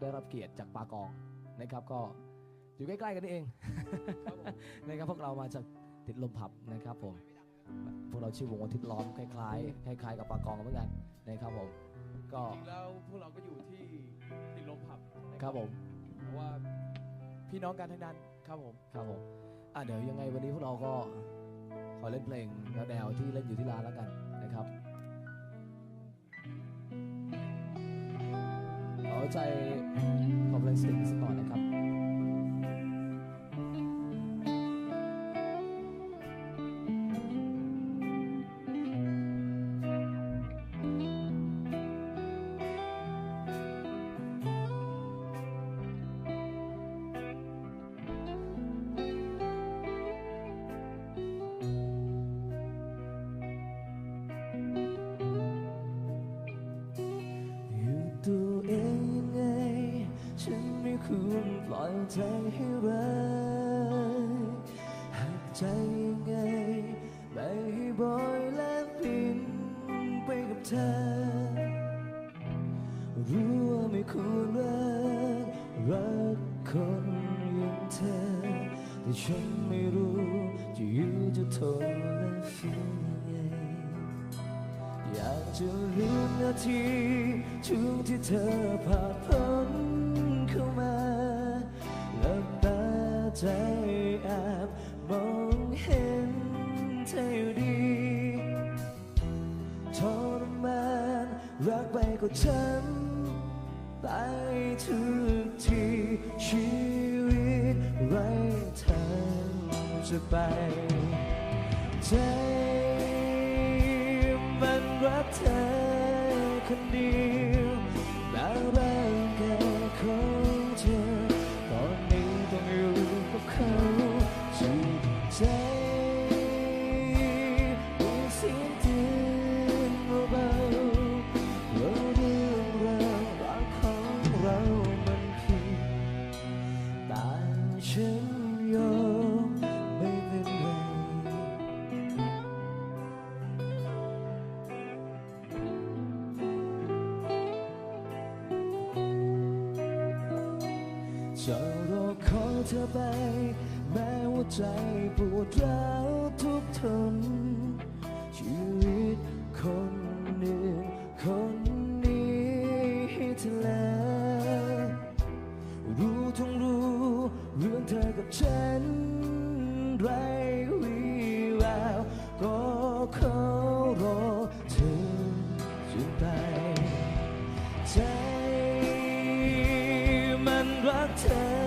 ได้รับเกียรติจากปากองนะครับก็อยู่ใกล้ๆกันนี่เองนะครับพวกเรามาจากติดลมผับนะครับผมพวกเราชื่อวงอาทิตย์ล้อมคล้ายๆคล้ายๆกับปากองเหมือนกันนะครับผมก็จริงๆแล้วพวกเราก็อยู่ที่ติดลมผับนะครับผมเพราะว่าพี่น้องกันทั้งนั้นครับผมครับผมอะเดี๋ยวยังไงวันนี้พวกเราก็ขอเล่นเพลงแนวๆที่เล่นอยู่ที่ร้านแล้วกันนะครับ ใจขอเพลนสติงสกหน่อยนะครับ ควรปล่อยใจให้รักหักใจยังไงไม่ให้บอยและปินไปกับเธอ รู้ว่าไม่ควรรักรักคนอย่างเธอ แต่ฉันไม่รู้จะอยู่จะทนและฝืนยังไงอยากจะลืมนาทีช่วงที่เธอผ่านพ้น ใจแอบมองเห็นเธออยู่ดีทรมานรักไปก็ช้ำตายทุกทีชีวิตไร้ทางจะไป ใจมันรักเธอคนเดียวแล้วร่างกายขอ จะรอขอยเธอไป แม้ว่าใจปวดร้าวทุกทนชีวิตคน take